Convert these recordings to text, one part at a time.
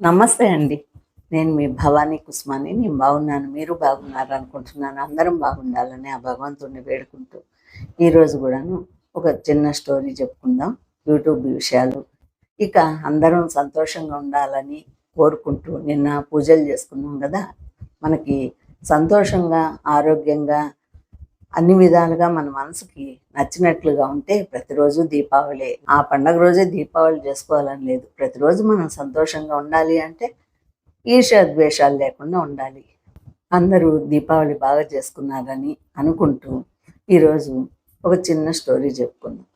నమస్తే అండి. నేను మీ భవానీ కుస్మాని. నేను బాగున్నాను. మీరు బాగున్నారు అనుకుంటున్నాను. అందరం బాగుండాలని ఆ భగవంతుడిని వేడుకుంటూ ఈరోజు కూడాను ఒక చిన్న స్టోరీ చెప్పుకుందాం. యూట్యూబ్ విషయాలు. ఇక అందరం సంతోషంగా ఉండాలని కోరుకుంటూ నిన్న పూజలు చేసుకున్నాం కదా. మనకి సంతోషంగా ఆరోగ్యంగా అన్ని విధాలుగా మన మనసుకి నచ్చినట్లుగా ఉంటే ప్రతిరోజు దీపావళి. ఆ పండగ రోజే దీపావళి చేసుకోవాలని లేదు. ప్రతిరోజు మనం సంతోషంగా ఉండాలి అంటే ఈర్ష్యాద్వేషాలు లేకుండా ఉండాలి. అందరూ దీపావళి బాగా చేసుకున్నారని అనుకుంటూ ఈరోజు ఒక చిన్న స్టోరీ చెప్పుకుందాం.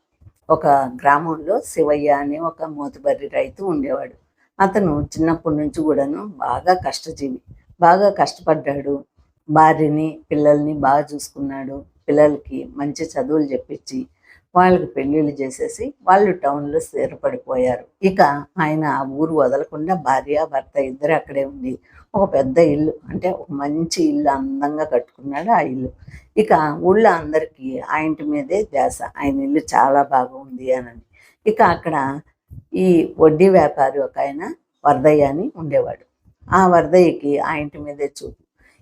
ఒక గ్రామంలో శివయ్య అనే ఒక మోతుబర్రి రైతు ఉండేవాడు. అతను చిన్నప్పటి నుంచి కూడాను బాగా కష్టజీవి. బాగా కష్టపడ్డాడు. భార్యని పిల్లల్ని బాగా చూసుకున్నాడు. పిల్లలకి మంచి చదువులు చెప్పించి వాళ్ళకి పెళ్ళిళ్ళు చేసేసి వాళ్ళు టౌన్లో స్థిరపడిపోయారు. ఇక ఆయన ఆ ఊరు వదలకుండా భార్య భర్త ఇద్దరు అక్కడే ఉండి ఒక పెద్ద ఇల్లు అంటే ఒక మంచి ఇల్లు అందంగా కట్టుకున్నాడు ఆ ఇల్లు. ఇక ఊళ్ళో అందరికీ ఆ ఇంటి మీదే ధ్యాస ఆయన ఇల్లు చాలా బాగుంది అని ఇక అక్కడ ఈ వడ్డీ వ్యాపారి ఒక ఆయన వరదయ్య అని ఉండేవాడు. ఆ వరదయ్యకి ఆ ఇంటి మీదే చూపు.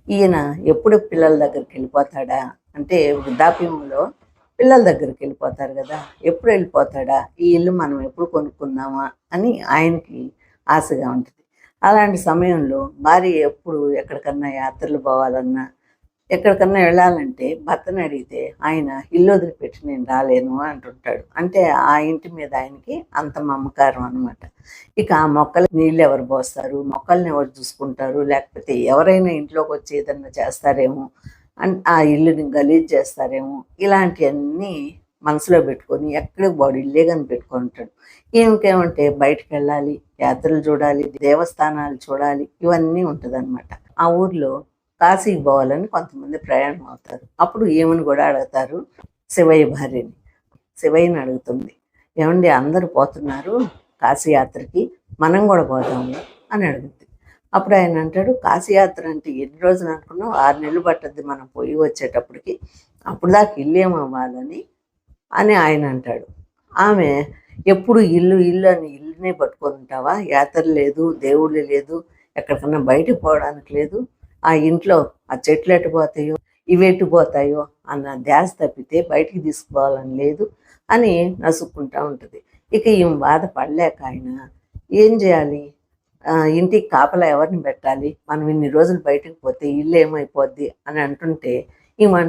ఈయన ఎప్పుడు పిల్లల దగ్గరికి వెళ్ళిపోతాడా? అంటే వృద్ధాప్యంలో పిల్లల దగ్గరికి వెళ్ళిపోతారు కదా ఎప్పుడు వెళ్ళిపోతాడా? ఈ ఇల్లు మనం ఎప్పుడు కొనుక్కుందామా? అని ఆయనకి ఆశగా ఉంటుంది. అలాంటి సమయంలో భార్య ఎప్పుడు ఎక్కడికన్నా యాత్రలు పోవాలన్నా ఎక్కడికన్నా వెళ్ళాలంటే భర్తను అడిగితే ఆయన ఇల్లు వదిలిపెట్టి నేను రాలేను అంటుంటాడు. అంటే ఆ ఇంటి మీద ఆయనకి అంత మమకారం అనమాట ఇక ఆ మొక్కలు నీళ్ళు ఎవరు పోస్తారు? మొక్కల్ని ఎవరు చూసుకుంటారు? లేకపోతే ఎవరైనా ఇంట్లోకి వచ్చి ఏదన్నా చేస్తారేమో? అన్ ఆ ఇల్లుని గలీజ్ చేస్తారేమో? ఇలాంటివన్నీ మనసులో పెట్టుకొని ఎక్కడికి బాడీ ఇల్లే కానీ ఉంటాడు. ఇంకేమంటే బయటకు వెళ్ళాలి యాత్రలు చూడాలి దేవస్థానాలు చూడాలి ఇవన్నీ ఉంటుంది ఆ ఊర్లో కాశీకి పోవాలని కొంతమంది ప్రయాణం అవుతారు. అప్పుడు ఏమని కూడా అడుగుతారు? శివయ్య భార్యని. శివయ్యని అడుగుతుంది. ఏమండి అందరూ పోతున్నారు కాశీయాత్రకి మనం కూడా పోదాము అని అడుగుతుంది అప్పుడు ఆయన అంటాడు కాశీయాత్ర అంటే ఎన్ని రోజులు అనుకున్నావు? ఆరు నెలలు పట్టద్ది మనం పోయి వచ్చేటప్పటికి. అప్పుడు దాకా ఇల్లేం అవ్వాలని? అని ఆయన అంటాడు. ఆమె ఎప్పుడు ఇల్లు ఇల్లు అని ఇల్లునే పట్టుకొని ఉంటావా? యాత్ర లేదు దేవుళ్ళు లేదు ఎక్కడికన్నా బయటకు పోవడానికి లేదు. ఆ ఇంట్లో ఆ చెట్లు ఎటు పోతాయో ఇవి ఎటు పోతాయో అన్న ధ్యాస తప్పితే బయటికి తీసుకోవాలని లేదు అని నసుక్కుంటా ఉంటుంది. ఇక ఈమె బాధపడలేక ఆయన ఏం చేయాలి? ఇంటికి కాపలా ఎవరిని పెట్టాలి? మనం ఇన్ని రోజులు బయటకు పోతే ఇల్లు ఏమైపోద్ది అని అంటుంటే ఈమె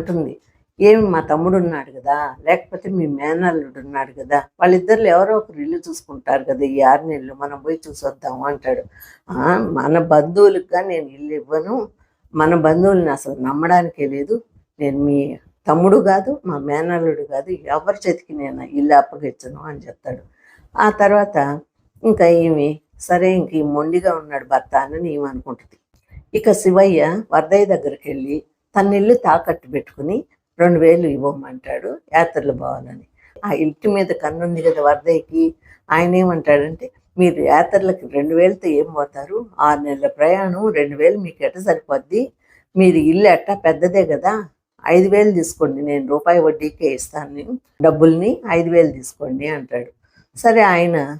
ఏమి మా తమ్ముడు ఉన్నాడు కదా లేకపోతే మీ మేనల్లుడు ఉన్నాడు కదా వాళ్ళిద్దరు ఎవరో ఒకరు ఇల్లు చూసుకుంటారు కదా ఈ ఆరు నెలలు మనం పోయి చూసొద్దాము అంటాడు. మన బంధువులకు నేను ఇల్లు ఇవ్వను మన బంధువుల్ని అసలు నమ్మడానికే లేదు. నేను మీ తమ్ముడు కాదు మా మేనల్లుడు కాదు ఎవరి చేతికి నేను ఇల్లు అప్పగించను అని చెప్తాడు. ఆ తర్వాత ఇంకా ఈమె సరే ఇంక ఈ మొండిగా ఉన్నాడు భర్త అని ఈమె అనుకుంటుంది. ఇక శివయ్య వరదయ్య దగ్గరికి వెళ్ళి తన ఇల్లు తాకట్టు పెట్టుకుని రెండు వేలు ఇవ్వమంటాడు యాత్రలు పోవాలని ఆ ఇంటి మీద కన్నుంది కదా వరదయ్యకి ఆయన ఏమంటాడంటే మీరు యాత్రలకు రెండు వేలతో ఏం పోతారు? ఆరు నెలల ప్రయాణం రెండు వేలు మీకు ఎట్ట సరిపోద్ది? మీరు ఇల్లు ఎట్ట? పెద్దదే కదా. ఐదు వేలు తీసుకోండి. నేను రూపాయి వడ్డీకే ఇస్తాను. నేను డబ్బుల్ని ఐదు వేలు తీసుకోండి అంటాడు. సరే ఆయన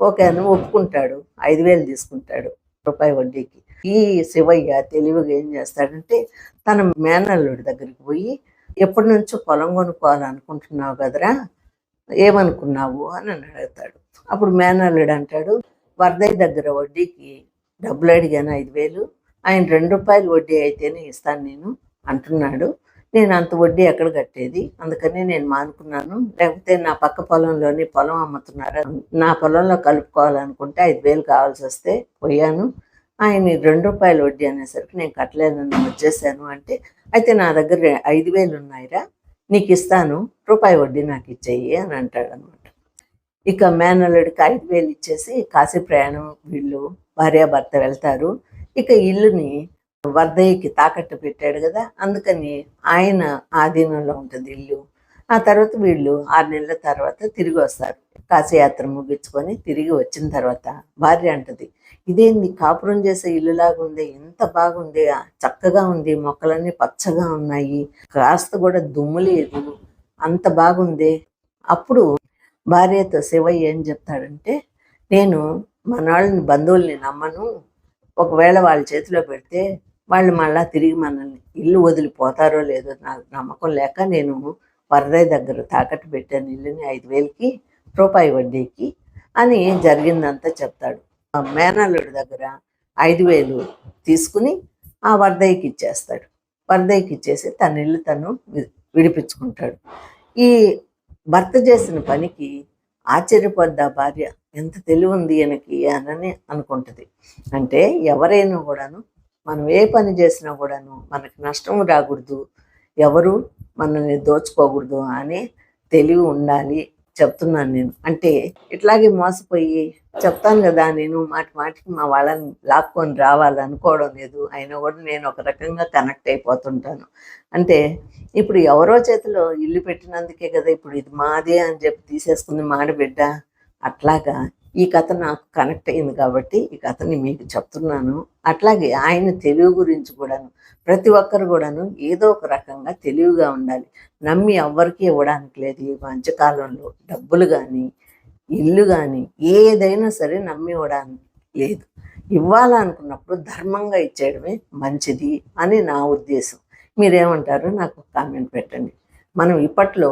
ఓకే అని ఒప్పుకుంటాడు. ఐదు వేలు తీసుకుంటాడు రూపాయి వడ్డీకి. ఈ శివయ్య తెలివిగా ఏం చేస్తాడంటే తన మేనల్లుడి దగ్గరికి పోయి ఎప్పటి నుంచో పొలం కొనుక్కోవాలనుకుంటున్నావు కదరా? ఏమనుకున్నావు? అని అడుగుతాడు అప్పుడు మేనల్లుడు అంటాడు వరదయ్య దగ్గర వడ్డీకి డబ్బులు అడిగాను ఐదు వేలు. ఆయన రెండు రూపాయలు వడ్డీ అయితేనే ఇస్తాను నేను అంటున్నాడు. నేను అంత వడ్డీ ఎక్కడ కట్టేది? అందుకని నేను మానుకున్నాను. లేకపోతే నా పక్క పొలంలోని పొలం అమ్ముతున్నారు? నా పొలంలో కలుపుకోవాలనుకుంటే ఐదు వేలు కావాల్సి వస్తే పోయాను. ఆయన రెండు రూపాయలు వడ్డీ అనేసరికి నేను కట్టలేనని వచ్చేసాను అంటే అయితే నా దగ్గర ఐదు వేలు ఉన్నాయిరా నీకు ఇస్తాను రూపాయి వడ్డీ నాకు ఇచ్చేయి అని అంటాడు అనమాట ఇక మేనల్లుడికి ఐదు వేలు ఇచ్చేసి కాశీ ప్రయాణం వీళ్ళు భార్యాభర్త వెళ్తారు. ఇక ఇల్లుని వర్ధయ్యకి తాకట్టు పెట్టాడు కదా అందుకని ఆయన ఆధీనంలో ఉంటుంది ఇల్లు. ఆ తర్వాత వీళ్ళు ఆరు నెలల తర్వాత తిరిగి వస్తారు. కాశీయాత్ర ముగించుకొని తిరిగి వచ్చిన తర్వాత భార్య అంటది ఇదేంది కాపురం చేసే ఇల్లులాగా ఉంది ఎంత బాగుంది చక్కగా ఉంది మొక్కలన్నీ పచ్చగా ఉన్నాయి కాస్త కూడా దుమ్ము లేదు అంత బాగుంది. అప్పుడు భార్యతో శివయ్య ఏం చెప్తాడంటే నేను మన వాళ్ళని బంధువుల్ని నమ్మను. ఒకవేళ వాళ్ళ చేతిలో పెడితే వాళ్ళు మళ్ళా తిరిగి మనల్ని ఇల్లు వదిలిపోతారో లేదో నాకు నమ్మకం లేక నేను వరదయ్య దగ్గర తాకట్టు పెట్టాను ఇల్లుని ఐదు వేలకి రూపాయి వడ్డీకి అని జరిగిందంతా చెప్తాడు. మేనల్లుడి దగ్గర ఐదు వేలు తీసుకుని ఆ వరదయ్యకి ఇచ్చేస్తాడు. వరదయ్యకి ఇచ్చేసి తన ఇల్లు తను వి- విడిపించుకుంటాడు. ఈ భర్త చేసిన పనికి ఆశ్చర్యపడ్డ భార్య ఎంత తెలివి ఉంది ఈయనకి అని అనుకుంటుంది. అంటే ఎవరైనా కూడాను మనం ఏ పని చేసినా కూడాను మనకు నష్టం రాకూడదు. ఎవరు మనల్ని దోచుకోకూడదు అనే తెలివి ఉండాలి చెప్తున్నాను నేను. అంటే ఇట్లాగే మోసపోయి చెప్తాను కదా నేను మాటి మాటికి మా వాళ్ళని లాక్కొని రావాలనుకోవడం లేదు. అయినా కూడా నేను ఒక రకంగా కనెక్ట్ అయిపోతుంటాను. అంటే ఇప్పుడు ఎవరో చేతిలో ఇల్లు పెట్టినందుకే కదా ఇప్పుడు ఇది మాదే అని చెప్పి తీసేసుకుంది మాడబిడ్డ అట్లాగా ఈ కథ నాకు కనెక్ట్ అయింది కాబట్టి ఈ కథని మీకు చెప్తున్నాను. అట్లాగే ఆయన తెలివి గురించి కూడాను ప్రతి ఒక్కరు కూడాను ఏదో ఒక రకంగా తెలివిగా ఉండాలి. నమ్మి ఎవ్వరికి ఇవ్వడానికి లేదు. ఈ మధ్యకాలంలో డబ్బులు కానీ ఇల్లు కానీ ఏదైనా సరే నమ్మి ఇవ్వడానికి లేదు. ఇవ్వాలనుకున్నప్పుడు ధర్మంగా ఇచ్చేయడమే మంచిది అని నా ఉద్దేశం. మీరేమంటారు? నాకు కామెంట్ పెట్టండి. మనం ఇప్పట్లో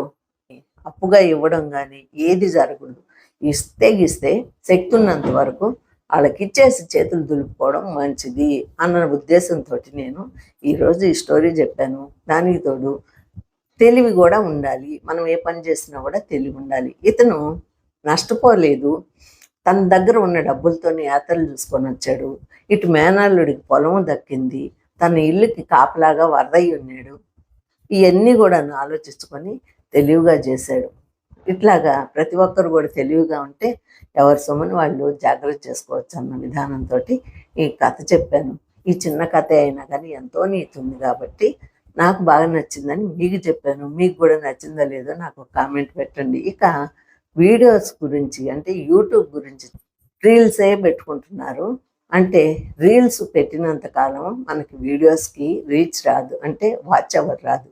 అప్పుగా ఇవ్వడం కానీ ఏది జరగదు ఇస్తే ఇస్తే శక్తి ఉన్నంత వరకు వాళ్ళకి ఇచ్చేసి చేతులు దులుపుకోవడం మంచిది అన్న ఉద్దేశంతో నేను ఈరోజు ఈ స్టోరీ చెప్పాను. దానికి తోడు తెలివి కూడా ఉండాలి. మనం ఏ పని చేసినా కూడా తెలివి ఉండాలి. ఇతను నష్టపోలేదు. తన దగ్గర ఉన్న డబ్బులతోనే యాత్రలు చూసుకొని వచ్చాడు. ఇటు మేనల్లుడికి పొలం దక్కింది. తన ఇల్లుకి కాపలాగా వరదయ్యి ఉన్నాడు ఇవన్నీ కూడా ఆలోచించుకొని తెలివిగా చేశాడు. ఇట్లాగా ప్రతి ఒక్కరు కూడా తెలివిగా ఉంటే ఎవరి సొమ్ముని వాళ్ళు జాగ్రత్త చేసుకోవచ్చు అన్న విధానంతో ఈ కథ చెప్పాను. ఈ చిన్న కథ అయినా కానీ ఎంతో నీతి ఉంది కాబట్టి నాకు బాగా నచ్చిందని మీకు చెప్పాను. మీకు కూడా నచ్చిందో లేదో నాకు కామెంట్ పెట్టండి. ఇక వీడియోస్ గురించి అంటే యూట్యూబ్ గురించి రీల్సే పెట్టుకుంటున్నారు. అంటే రీల్స్ పెట్టినంత కాలం మనకి వీడియోస్కి రీచ్ రాదు. అంటే వాచ్ అవర్ రాదు.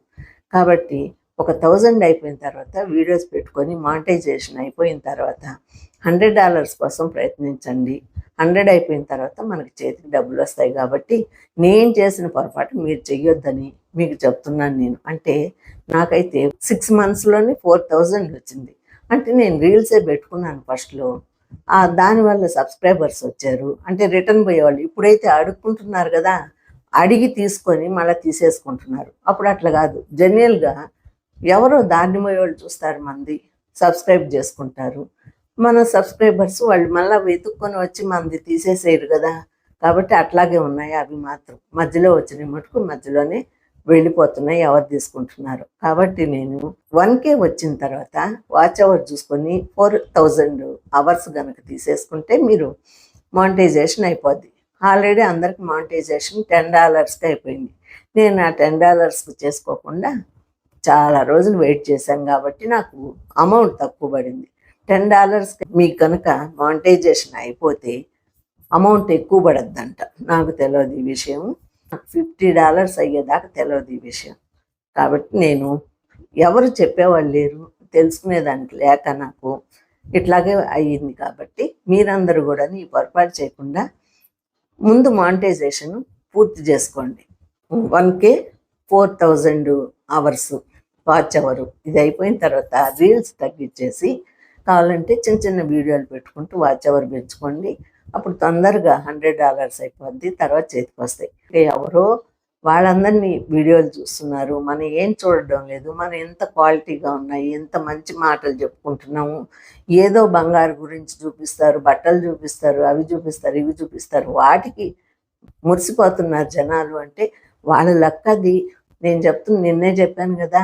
కాబట్టి ఒక థౌజండ్ అయిపోయిన తర్వాత వీడియోస్ పెట్టుకొని మానిటైజేషన్ అయిపోయిన తర్వాత హండ్రెడ్ డాలర్స్ కోసం ప్రయత్నించండి. హండ్రెడ్ అయిపోయిన తర్వాత మనకి చేతికి డబ్బులు వస్తాయి కాబట్టి నేను చేసిన పొరపాటు మీరు చెయ్యొద్దని మీకు చెప్తున్నాను నేను. అంటే నాకైతే సిక్స్ మంత్స్లోనే ఫోర్ థౌజండ్ వచ్చింది. అంటే నేను రీల్సే పెట్టుకున్నాను ఫస్ట్లో దానివల్ల సబ్స్క్రైబర్స్ వచ్చారు. అంటే రిటర్న్ పోయేవాళ్ళు. ఇప్పుడైతే అడుక్కుంటున్నారు కదా. అడిగి తీసుకొని మళ్ళీ తీసేసుకుంటున్నారు. అప్పుడు అట్లా కాదు. జనరల్గా ఎవరో దాన్ని వాళ్ళు చూస్తారు మంది సబ్స్క్రైబ్ చేసుకుంటారు. మన సబ్స్క్రైబర్స్ వాళ్ళు మళ్ళీ వెతుక్కొని వచ్చి మనది తీసేసేయరు కదా. కాబట్టి అట్లాగే ఉన్నాయి అవి మాత్రం. మధ్యలో వచ్చిన మటుకు మధ్యలోనే వెళ్ళిపోతున్నాయి ఎవరు తీసుకుంటున్నారు. కాబట్టి నేను వన్ కే వచ్చిన తర్వాత వాచ్ అవర్ చూసుకొని ఫోర్ థౌజండ్ అవర్స్ కనుక తీసేసుకుంటే మీరు మానిటైజేషన్ అయిపోద్ది. ఆల్రెడీ అందరికి మానిటైజేషన్ టెన్ డాలర్స్కి అయిపోయింది. నేను ఆ టెన్ డాలర్స్కి చేసుకోకుండా చాలా రోజులు వెయిట్ చేశాను కాబట్టి నాకు అమౌంట్ తక్కువ పడింది. టెన్ డాలర్స్ మీకు కనుక మానిటైజేషన్ అయిపోతే అమౌంట్ ఎక్కువ పడద్దంట. నాకు తెలియదు ఈ విషయం. ఫిఫ్టీ డాలర్స్ అయ్యేదాకా తెలియదు ఈ విషయం. కాబట్టి నేను ఎవరు చెప్పేవాళ్ళు లేరు. తెలుసుకునేదానికి లేక నాకు ఇట్లాగే అయ్యింది కాబట్టి మీరందరూ కూడా ఈ పొరపాటు చేయకుండా ముందు మానిటైజేషన్ పూర్తి చేసుకోండి. One K four thousand hours watch hour ఇది అయిపోయిన తర్వాత రీల్స్ తగ్గించేసి కావాలంటే చిన్న చిన్న వీడియోలు పెట్టుకుంటూ వాచ్ అవర్ పెంచుకోండి. అప్పుడు తొందరగా హండ్రెడ్ డాలర్స్ అయిపోద్ది తర్వాత చేతికి వస్తాయి. ఎవరో వాళ్ళందరినీ వీడియోలు చూస్తున్నారు. మనం ఏం చూడడం లేదు. మనం ఎంత క్వాలిటీగా ఉన్నాయి ఎంత మంచి మాటలు చెప్పుకుంటున్నాము ఏదో బంగారు గురించి చూపిస్తారు బట్టలు చూపిస్తారు అవి చూపిస్తారు ఇవి చూపిస్తారు. వాటికి మురిసిపోతున్నారు జనాలు అంటే వాళ్ళ లక్కది. నేను చెప్తున్నా నిన్నే చెప్పాను కదా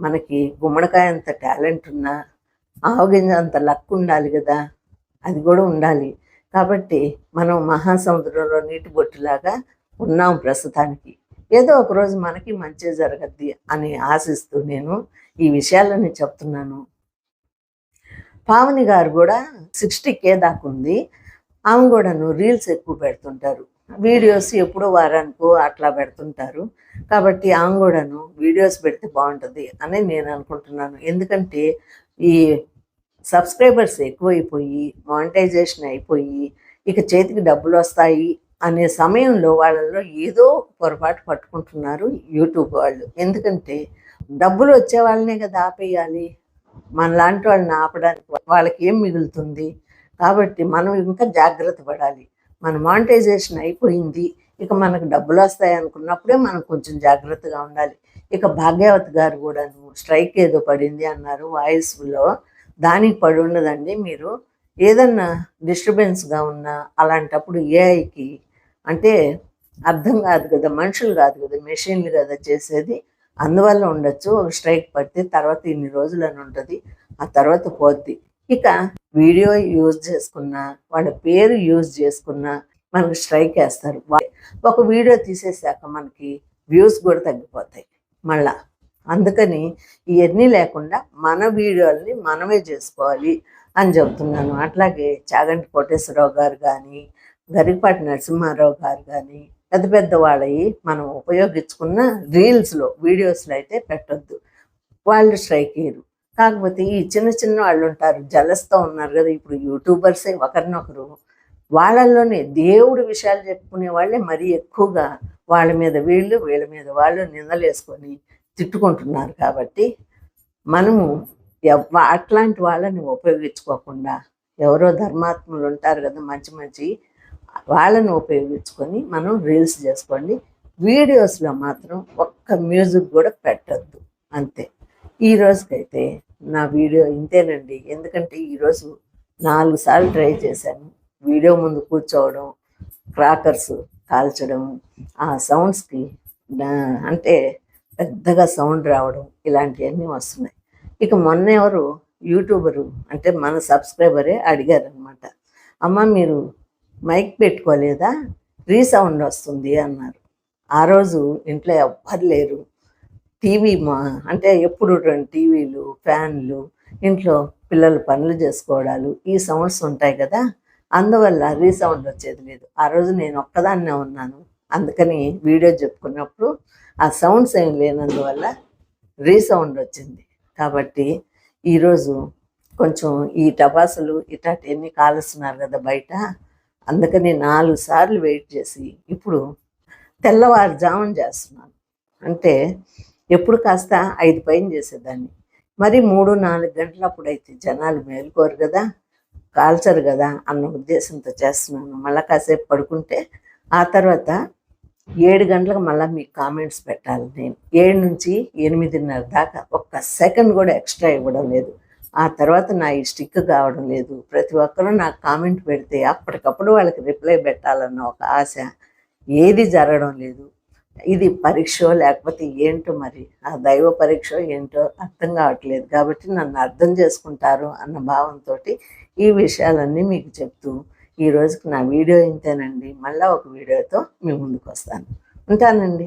మనకి గుమ్మడికాయ అంత టాలెంట్ ఉన్నా ఆవగింజ అంత లక్ ఉండాలి కదా అది కూడా ఉండాలి. కాబట్టి మనం మహాసముద్రంలో నీటి బొట్టులాగా ఉన్నాం ప్రస్తుతానికి. ఏదో ఒక రోజు మనకి మంచి జరగద్ది అని ఆశిస్తూ నేను ఈ విషయాలని చెప్తున్నాను. పావని గారు కూడా సిక్స్టీ కే దాకా ఉంది. ఆమె కూడాను రీల్స్ ఎక్కువ పెడుతుంటారు. వీడియోస్ ఎప్పుడో వారానికో అట్లా పెడుతుంటారు. కాబట్టి ఆమె కూడాను వీడియోస్ పెడితే బాగుంటుంది అని నేను అనుకుంటున్నాను. ఎందుకంటే ఈ సబ్స్క్రైబర్స్ ఎక్కువైపోయి మానిటైజేషన్ అయిపోయి ఇక చేతికి డబ్బులు వస్తాయి అనే సమయంలో వాళ్ళలో ఏదో పొరపాటు పట్టుకుంటున్నారు యూట్యూబ్ వాళ్ళు. ఎందుకంటే డబ్బులు వచ్చే వాళ్ళనే కదా ఆపేయాలి. మనలాంటి వాళ్ళని ఆపడానికి వాళ్ళకి ఏం మిగులుతుంది? కాబట్టి మనం ఇంకా జాగ్రత్త పడాలి. మన మానిటైజేషన్ అయిపోయింది ఇక మనకు డబ్బులు వస్తాయి అనుకున్నప్పుడే మనం కొంచెం జాగ్రత్తగా ఉండాలి. ఇక భాగ్యవతి గారు కూడాను స్ట్రైక్ ఏదో పడింది అన్నారు వాయిస్లో. దానికి పడి ఉండదండి మీరు. ఏదన్నా డిస్టర్బెన్స్గా ఉన్నా అలాంటప్పుడు ఏఐకి అంటే అర్థం కాదు కదా మనుషులు కాదు కదా మెషిన్లు కదా చేసేది. అందువల్ల ఉండొచ్చు స్ట్రైక్ పడితే తర్వాత ఇన్ని రోజులని ఉంటుంది ఆ తర్వాత పోద్ది. ఇక వీడియో యూజ్ చేసుకున్నా వాళ్ళ పేరు యూజ్ చేసుకున్నా మనకు స్ట్రైక్ వేస్తారు. ఒక వీడియో తీసేసాక మనకి వ్యూస్ కూడా తగ్గిపోతాయి మళ్ళా. అందుకని ఇవన్నీ లేకుండా మన వీడియోల్ని మనమే చేసుకోవాలి అని చెప్తున్నాను అట్లాగే చాగంటి కోటేశ్వరరావు గారు కానీ గరికపాటి నరసింహారావు గారు కానీ పెద్ద పెద్ద వాళ్ళవి మనం ఉపయోగించుకున్న రీల్స్లో వీడియోస్లో అయితే పెట్టొద్దు. వాళ్ళు స్ట్రైక్ అయ్యారు కాకపోతే ఈ చిన్న చిన్న వాళ్ళు ఉంటారు జలస్తో ఉన్నారు కదా ఇప్పుడు యూట్యూబర్సే ఒకరినొకరు. వాళ్ళల్లోనే దేవుడి విషయాలు చెప్పుకునే వాళ్ళే మరీ ఎక్కువగా వాళ్ళ మీద వీళ్ళు వీళ్ళ మీద వాళ్ళు నిందలేసుకొని తిట్టుకుంటున్నారు కాబట్టి మనము అట్లాంటి వాళ్ళని ఉపయోగించుకోకుండా ఎవరో ధర్మాత్ములు ఉంటారు కదా మంచి మంచి వాళ్ళని ఉపయోగించుకొని మనం రీల్స్ చేసుకోండి. వీడియోస్లో మాత్రం ఒక్క మ్యూజిక్ కూడా పెట్టద్దు. అంతే. ఈ రోజుకైతే నా వీడియో ఇంతేనండి. ఎందుకంటే ఈరోజు నాలుగు సార్లు ట్రై చేశాను. వీడియో ముందు కూర్చోవడం క్రాకర్స్ కాల్చడం ఆ సౌండ్స్కి అంటే పెద్దగా సౌండ్ రావడం ఇలాంటివన్నీ వస్తున్నాయి. ఇక మొన్న ఎవరు యూట్యూబరు అంటే మన సబ్స్క్రైబరే అడిగారు అనమాట అమ్మ మీరు మైక్ పెట్టుకోలేదా? రీసౌండ్ వస్తుంది అన్నారు. ఆ రోజు ఇంట్లో ఎవ్వరు లేరు. టీవీ మా అంటే ఎప్పుడు రెండు టీవీలు ఫ్యాన్లు ఇంట్లో పిల్లలు పనులు చేసుకోవడాలు ఈ సౌండ్స్ ఉంటాయి కదా. అందువల్ల రీసౌండ్ వచ్చేది లేదు. ఆ రోజు నేను ఒక్కదాన్నే ఉన్నాను. అందుకని వీడియో చెప్పుకున్నప్పుడు ఆ సౌండ్స్ ఏం లేనందువల్ల రీసౌండ్ వచ్చింది. కాబట్టి ఈరోజు కొంచెం ఈ టపాసులు ఇట్లాంటివన్నీ కాలుస్తున్నారు కదా బయట. అందుకని నాలుగు సార్లు వెయిట్ చేసి ఇప్పుడు తెల్లవారుజామున చేస్తున్నాను. అంటే ఎప్పుడు కాస్త ఐదు పైన చేసేదాన్ని. మరి మూడు నాలుగు గంటలప్పుడు అయితే జనాలు మేలుకోరు కదా కాల్చరు కదా అన్న ఉద్దేశంతో చేస్తున్నాను. మళ్ళీ కాసేపు పడుకుంటే ఆ తర్వాత ఏడు గంటలకు మళ్ళీ మీకు కామెంట్స్ పెట్టాలి నేను. ఏడు నుంచి ఎనిమిదిన్నర దాకా ఒక్క సెకండ్ కూడా ఎక్స్ట్రా ఇవ్వడం లేదు. ఆ తర్వాత నా ఈ స్టిక్ కావడం లేదు. ప్రతి ఒక్కరూ నాకు కామెంట్ పెడితే అప్పటికప్పుడు వాళ్ళకి రిప్లై పెట్టాలన్న ఒక ఆశ ఏది జరగడం లేదు. ఇది పరీక్ష లేకపోతే ఏంటో మరి? ఆ దైవ పరీక్ష ఏంటో అర్థం కావట్లేదు కాబట్టి నన్ను అర్థం చేసుకుంటారు అన్న భావంతో ఈ విషయాలన్నీ మీకు చెప్తూ ఈ రోజుకి నా వీడియో ఇంతేనండి. మళ్ళీ ఒక వీడియోతో మీ ముందుకు వస్తాను. ఉంటానండి.